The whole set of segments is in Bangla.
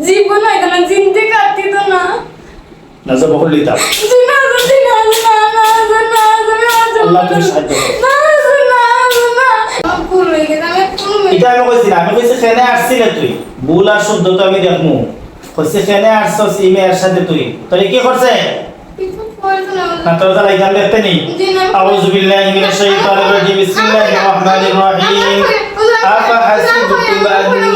জীবন হয় না জিনতে কাটতি তো না না যাব হলিতা জিনা জিনা না না না আল্লাহ তুমি সাহায্য করো না না না ভুল হয়ে গেছে আমি কোনো এটা আমি কইছি না আমি কইছি খেনে আসছি না তুই ভুল আর শুদ্ধ তো আমি দেখমু কইছি খেনে আসছস ইমের সাথে তুই তুই কি করছে কিছু করছে না না তোর তারা এখান দেখতে নেই জিনা أعوذ بالله من الشيطان الرجيم بسم الله الرحمن الرحيم أفحسبتم أنما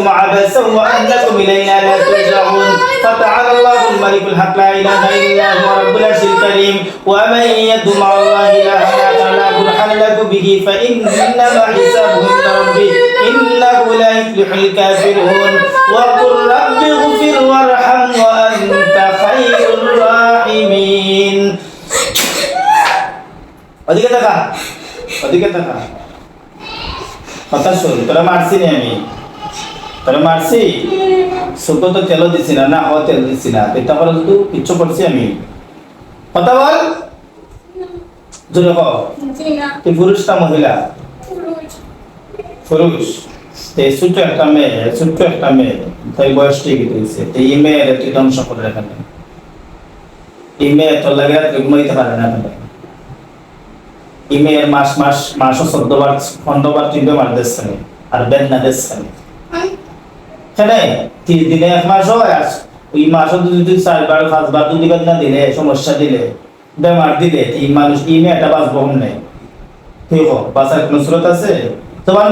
خلقناكم عبثا وأنكم إلينا لا ترجعون فتعالى الله الملك الحق لا إله إلا هو رب العرش الكريم ومن يد مع الله إلها فلا برهان له به فإنما حسابه عند ربه إنه لا يفلح الكافرون وقل رب اغفر وارحم وأنت خير الراحمين ওদিকে তাকা ওদিকে তাকা কথা শোন তোরা মারছি নি আমি তোরা মারছি। সুতো তো তেল দিছি না না ও তেল দিছি না। করে শুধু কিচ্ছু করছি আমি। কথা বল। জোরে কও তুই পুরুষ না মহিলা? পুরুষ। তে একটা মেয়ে ছোট্ট একটা মেয়ে। তাই বয়স হয়েছে। তো এই মেয়ের তুই ধ্বংস করে এখানে এই মেয়ে তোর লাগে ঘুমাইতে পারে না এই মেয়ের মাস মাস মাসও চোদ্দ বার পনেরো বার তিনটে মার দিচ্ছে আর বেদ না দিচ্ছে আমি হ্যাঁ তিন দিনে এক মাস হয় আর ওই মাসও যদি চারবার পাঁচবার দুই দিবার না দিলে, সমস্যা দিলে, বেমার দিলে, এই মানুষ, এই মেয়েটা বাঁচবো নেই তুই হোক বাঁচার কোনো স্রোত আছে? তো বান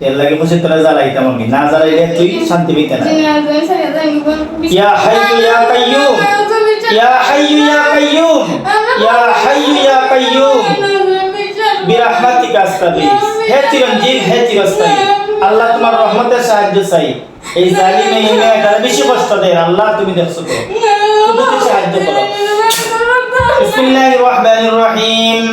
তেল লাগে বসে তোরা জ্বালাইতাম আমি। না জ্বালাইলে তুই শান্তি পেতে না। ইয়া হাইয়ু ইয়া কাইয়ুম। ইয়া হাইয়ু ইয়া কাইয়ুম। ইয়া হাইয়ু ইয়া কাইয়ুম। বিরহমাতিকা আস্তাগীথ হে চিরঞ্জীব, হে চিরস্থায়ী। আল্লাহ তোমার রহমতের সাহায্য চাই এই জালিমে এই মেয়েটার বেশি কষ্ট দেয় আল্লাহ তুমি দেখছো তো শুধু তুমি সাহায্য করো বিসমিল্লাহির রহমানির রহিম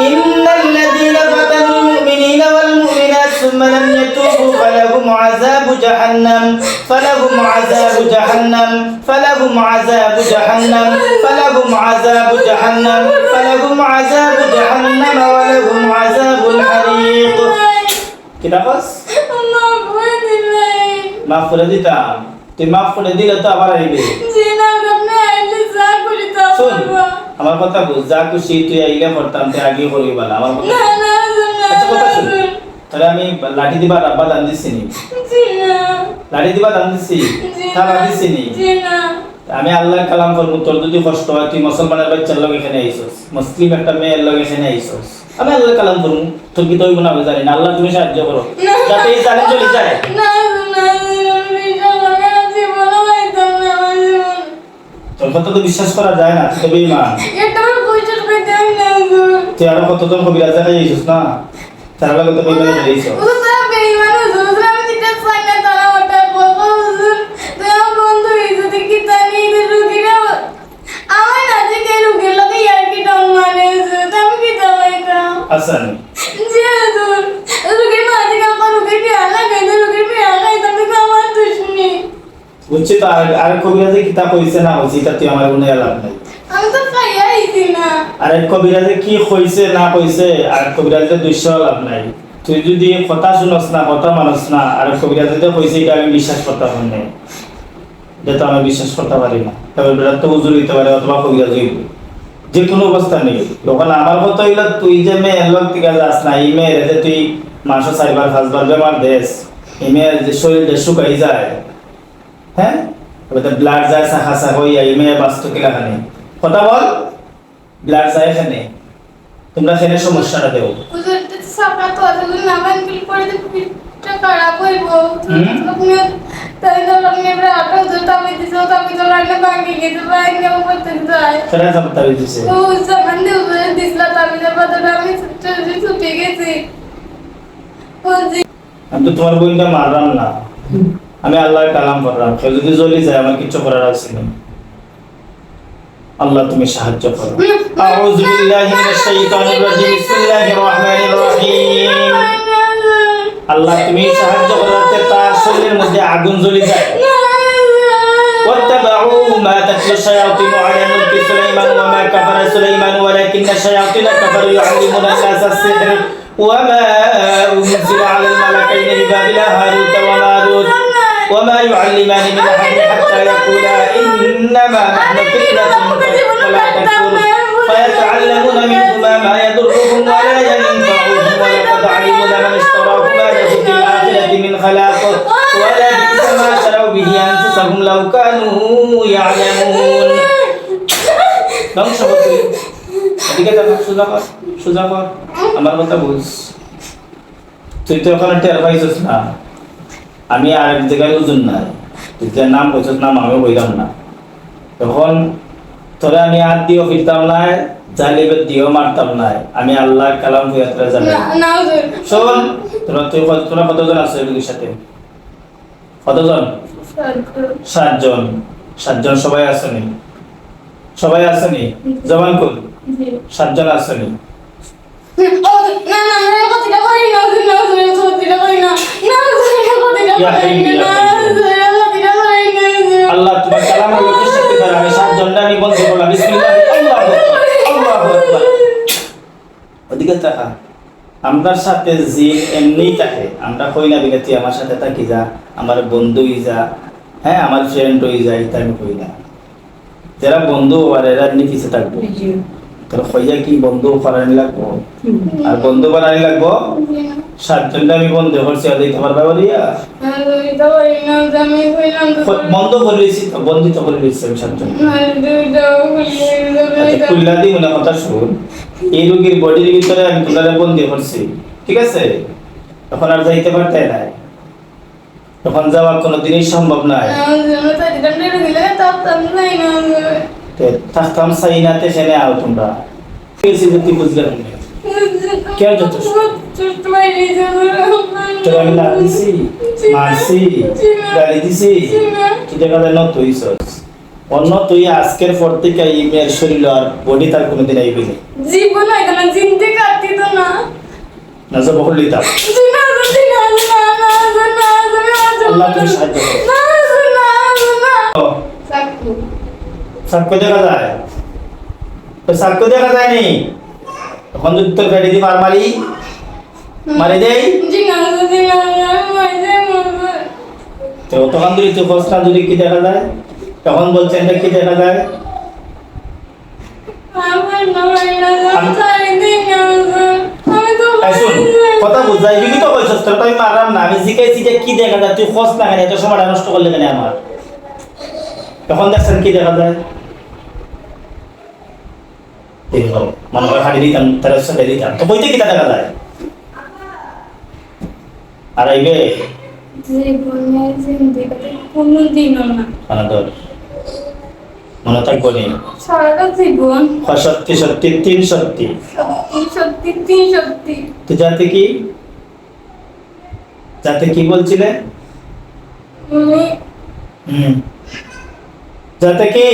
إن الذين فتنوا المؤمنين والمؤمنات ثم لم يتوبوا فلهم عذاب جهنم فلهم عذاب جهنم فلهم عذاب جهنم فلهم عذاب جهنم فلهم عذاب جهنم ولهم عذاب الحريق kita pas মাফ করে দিতাম তুই মাফ করে দিলে তো আবার আইবে আমার কথা বুঝ যা খুশি তুই আইলে করতাম তুই আগে করবি বলা আমার কথা কথা শুন তাহলে আমি লাঠি দিবা রাব্বা দান দিছি নি লাঠি দিবা দান দিছি থালা দিছি নি আমি আল্লাহর কালাম করব তোর যদি কষ্ট হয় তুই মুসলমানের বাচ্চার লোক এখানে আইসস মুসলিম একটা মেয়ের লোক এখানে আইসস আমি আল্লাহ কালাম করব তুমি কি তৈব না জানি না আল্লাহ তুমি সাহায্য করো। যাতে এই জানে চলে যায়। তোর কথা তো বিশ্বাস করা যায় না তবে মা তুই আরও কতজন কবিরাজ জানাই না? তো আর কবিরাজে কিতাব কইছে না হইছে এটা তুই আমার গুনে লাভ নাই। আমি তো খাইয়া আইছি না। আরে কবিরাজে কি কইছে না কইছে আর কবিরাজে দুইশ লাভ নাই। তুই যদি কথা শুনস না কথা মানুষ না আর কবিরাজে তো কইছে এটা আমি বিশ্বাস করতে পারি না। এটা তো আমি বিশ্বাস করতে পারি না। তবে বেলা তো উজুর হইতে পারে অথবা কবিরাজ হইব। যে কোনো অবস্থা নেই তখন আমার কথা হইল তুই যে মেয়ের লোক থেকে যাস না এই মেয়ের যে তুই মাসও চারবার পাঁচবার বেমার দেশ এই মেয়ের যে শরীরটা শুকাই যায় হ্যাঁ? এবার ব্লাড যায় শাখা শাখা হইয়া এই মেয়ে বাস্তু কিলাখানে কথা বল ব্লাড যায় এখানে তোমরা সেখানে সমস্যাটা দেও। আমি দিছো তো তোমার বোনটা মারলাম না। আমি আল্লাহর কালাম করলাম কেউ যদি জ্বলি যায় আমার কিছু করার আছে না আল্লাহ তুমি সাহায্য করো আউযু বিল্লাহি মিনাশ শাইতানির রাজিম বিসমিল্লাহির রহমানির রহিম আল্লাহ তুমি সাহায্য করো যাতে তার শরীরের মধ্যে আগুন জ্বলি যায় واتبعوا ما تتلو الشياطين على ملك سليمان وما كفر سليمان ولكن الشياطين كفروا يعلمون الناس السحر وما أنزل على الملكين أوحينا ببابل هاروت وماروت وما يعلمان من أحد حتى يقولا إنما نحن فتنة فلا تكفر فيتعلمون منهما ما يضرهم ولا ينفعهم ولقد علموا لمن اشتراه ما له في الآخرة من خلاق ولبئس ما شروا به أنفسهم لو كانوا يعلمون ধ্বংস হতে এদিকে দেখো সোজা কর সোজা কর আমার কথা বুঝ তুই তো ওখানে টের পাইছিস না আমি আর এক জায়গায় ওজন নাই যে নাম কইছিস নাম আমিও কইলাম না তখন তোরে আমি হাত দিয়েও ফিরতাম না জালিবের দিও মারতাম নাই আমি আল্লাহ কালাম ফুয়াতরা জানি শোন তোরা তুই তোরা কতজন আছো এগুলির সাথে কতজন সাতজন সাতজন সবাই আসেনি সবাই আসেনি জবান কর সাতজন আসেনি না না না কথাটা করি না না কথাটা করি না না না না আল্লাহ তোমার কালামের দ্বারা আমি আমি বিসমিল্লাহ আল্লাহু ওদিকে তাকা। আমার সাথে জিন এমনিই থাকে আমরা কই না বিলে তুই আমার সাথে থাকি যা আমার বন্ধু হই যা হ্যাঁ আমার ফ্রেন্ড হই যা এটা আমি কই না। যারা বন্ধু আর এরা এমনি পিছিয়ে থাকব। তোর কইয়া কি বন্ধু করানি লাগবো? আর বন্ধু বানানি লাগবো? না সাতজনটা আমি বন্ধ করছি আর দিতে পারবা বলিয়া? তো বন্ধ করে দিয়েছি বন্ধিত করে দিয়েছি আমি সাতজন। হুজুর আচ্ছা মনে কথা শুন এই রোগীর বডির ভিতরে আমি বন্দি করছি ঠিক আছে? তখন আর যাইতে পারতে নাই। তখন যাওয়া কোনো দিনই সম্ভব নাই। তাপ নাই না। তে সেনে আও তোমরা। কেন যথেষ্ট? তোর না দিছি মারছি গালি দিছি তুই দেখা যায় নত অন্য তুই আজকের পর থেকে এই মেয়ের শরীর আর বডি তার কোনোদিন আইবি না জীবন এখানে চিনতে কাটতি তো না না যাব না না না আল্লাহ তুমি সাহায্য না না না দেখা যায় তো তখন যদি তোর গাড়ি দিয়ে মার মারি দেই। তো তখন যদি তুই খোঁজটা যদি কি দেখা যায়? তখন বলছেন এটা কি দেখা যায়? কথা বুঝাই কি তো কইছস তোর? আমি মারলাম না, আমি যে কি দেখা যায়? তুই খোঁজ না কেন, এত সময়টা নষ্ট করলে তখন দেখছেন কি দেখা যায়? মনে করে হাড়ি দিতাম, তার সাথে দিতাম। তো বইতে কি দেখা যায়? আর আইবে জীবনে জিন্দিগিতে কোনোদিনও না। আনাদর মনে থাকব নি সত্যি সত্যি তিন সত্যি। সত্যি সত্যি তিন সত্যি। তো যাতে কি? যাতে কি বলছিলে? হুম। যাতে কি?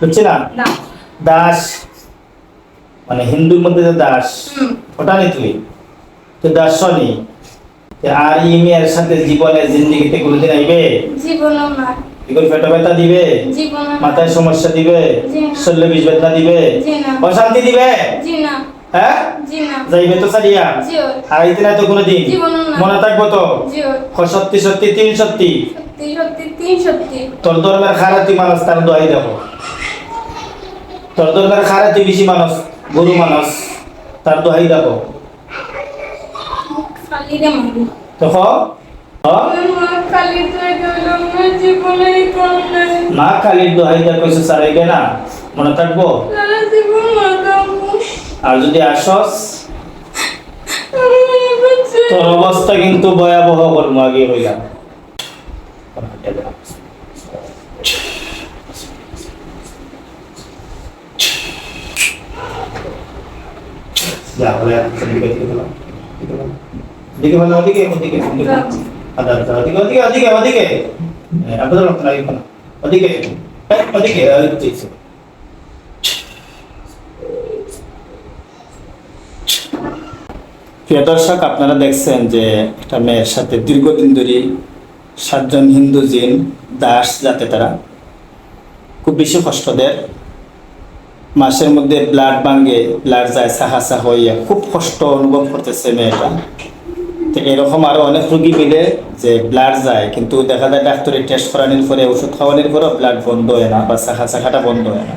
বুঝছি না দাস। মানে হিন্দুর মধ্যে যে দাস ওটা নি তুই তো তো আর ই মেয়ের সাথে জীবনে জিন্দিগিতে কোনোদিন আইবে? জীবনও না। এগুলো পেটো ব্যথা দিবে? মাথায় সমস্যা দিবে? জি। শরীরে বিষ বেদনা দিবে? জি না। অশান্তি দিবে? জি না। হ্যাঁ? যাইবে তো সারিয়া হারাইতে না তো কোনোদিন? মনে থাকব তো? সত্যি সত্যি তিন সত্যি? তোর ধর্মের খারাতি মানুষ তার দোয়াই তোর ধর্মের বেশি মানুষ। গুরু মানুষ, তার দোহাই দেখো না কালীর দোহাই দেখো সে সারাইবে না, মনে থাকব? আর যদি আসস, তোর অবস্থা কিন্তু ভয়াবহ করব আগে হইলাম যা বলে দিকে ওদিকে ওদিকে ওদিকে আদা আদা ওদিকে ওদিকে ওদিকে ওদিকে। ওদিকে ওদিকে প্রিয় দর্শক আপনারা দেখছেন যে একটা মেয়ের সাথে দীর্ঘদিন ধরে সাতজন হিন্দু জিন দাস যাতে তারা খুব বেশি কষ্ট দেয়। মাসের মধ্যে ব্লাড ভাঙ্গে ব্লাড যায় সাহা সাহা হইয়া খুব কষ্ট অনুভব করতেছে মেয়েটা। তো এরকম আরও অনেক রুগী মিলে যে ব্লাড যায়, কিন্তু দেখা যায় ডাক্তারের টেস্ট করানোর পরে, ওষুধ খাওয়ানোর পরেও ব্লাড বন্ধ হয় না বা শাখা শাখাটা বন্ধ হয় না।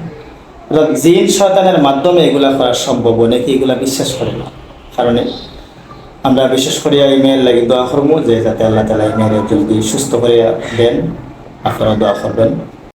জিন শয়তানের মাধ্যমে এগুলা করা সম্ভব অনেকে এগুলা বিশ্বাস করে না। কারণে আমরা বিশেষ করে এই মেয়ের লাগে দোয়া করব যে যাতে আল্লাহ তালা এই মেয়ের জলদি সুস্থ করে দেন। আপনারা দোয়া করবেন।